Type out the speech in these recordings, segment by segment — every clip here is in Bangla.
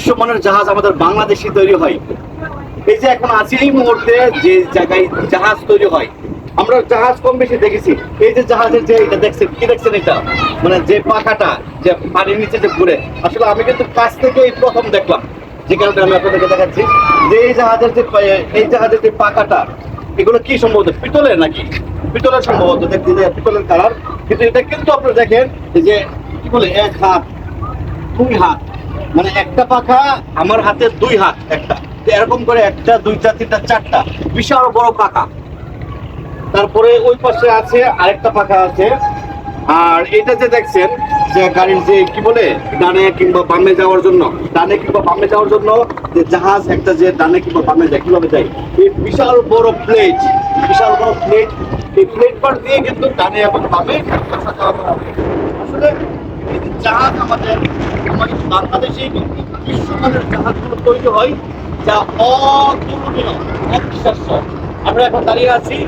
বিশ্বমানের জাহাজ আমাদের বাংলাদেশে তৈরি হয়। এই যে এখন আছি এই মুহূর্তে যে জায়গায় জাহাজ তৈরি হয়, আমরা জাহাজ কম বেশি দেখেছি। এই যে জাহাজের যে এটা দেখছেন, কি দেখছেন এটা? মানে যে পাখাটা, যে পানির নিচে যে ঘুরে। আসলে আমি কিন্তু কাছ থেকে এই প্রথম দেখলাম। যে কারণে আমি আপনাদেরকে দেখাচ্ছি যে এই জাহাজের যে এই জাহাজের যে পাখাটা, এগুলো কি সম্ভবত, পিতলের নাকি? পিতলের সম্ভবত, দেখতে যে পিতলের কালার কিন্তু এটা কিন্তু আপনারা দেখেন যে, কি বলে, এক হাত, দুই হাত মানে একটা পাখা আমার হাতে দুই হাত, একটা। এরকম করে একটা, দুইটা, তিনটা, চারটা। বিশাল বড় পাখা। তারপরে ওই পাশে আছে আরেকটা পাখা আছে। আর এটা যে দেখছেন, যে গাড়ির যে, কি বলে, ডানে কিংবা বামে যাওয়ার জন্য, ডানে কিংবা বামে যাওয়ার জন্য যে জাহাজ, একটা যে ডানে কিংবা বামে যায়, কীভাবে যায়? এই বিশাল বড় প্লেট বিশাল বড় প্লেট এই প্লেট পার দিয়ে কিন্তু ডানে এবং বামে আসলে জাহাজ আমাদের বাংলাদেশে বিশ্বমানের জাহাজগুলো তৈরি হয়, যা অতুলনীয়, অবিশ্বাস্য। আমরা এখন দাঁড়িয়ে আছি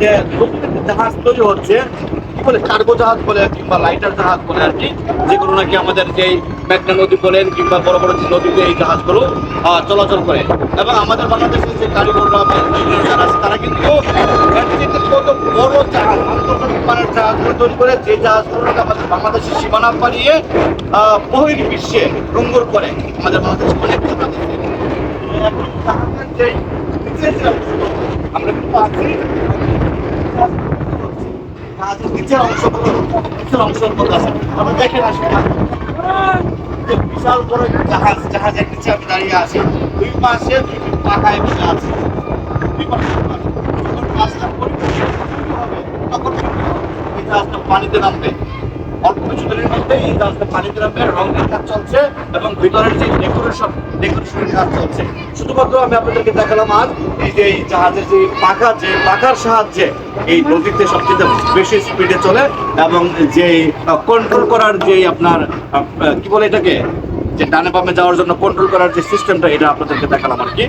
যে নতুন জাহাজ তৈরি হচ্ছে, কি বলে, কার্গো জাহাজ বলে কিংবা লাইটার জাহাজ বলে আর কি, যেগুলো নাকি আমাদের যেই মেঘনা নদী বলেন কিংবা বড় বড় নদীতে এই জাহাজগুলো চলাচল করে। এবং আমাদের বাংলাদেশের যে কারিগররা যারা আছে, তারা কিন্তু এর থেকে কত বড় জাহাজ আন্তর্জাতিক মানের জাহাজগুলো তৈরি করে যে জাহাজগুলো আমাদের বাংলাদেশের সীমানা আহ, বহির বিশ্বে রঙ্গর করে আমাদের বাংলাদেশ অনেক আমরা অংশগুলো আছে। বিশাল বড় জাহাজ দাঁড়িয়ে আছি। দুই পাশে দুই আছে দুই পাখা। যখন কাজটা পরিপূর্ণ হবে তখন কিন্তু এই জাহাজটা পানিতে নামবে। অল্প কিছু দিনের মধ্যে এই জাহাজটা পানিতে নামবে রঙের কাজ চলছে এবং ভিতরের যে ডেকোরেশন ডেকোরেশনের কাজ চলছে। শুধুমাত্র আমি আপনাদেরকে দেখালাম আজ এই যে এই জাহাজের যে পাখা, যে পাখার সাহায্যে এই নদীতে সবচেয়ে বেশি স্পিডে চলে এবং যে কন্ট্রোল করার যে আপনার কি বলে এটাকে? যে ডানে বামে যাওয়ার জন্য কন্ট্রোল করার যে সিস্টেমটা এটা আপনাদেরকে দেখালাম আর কি।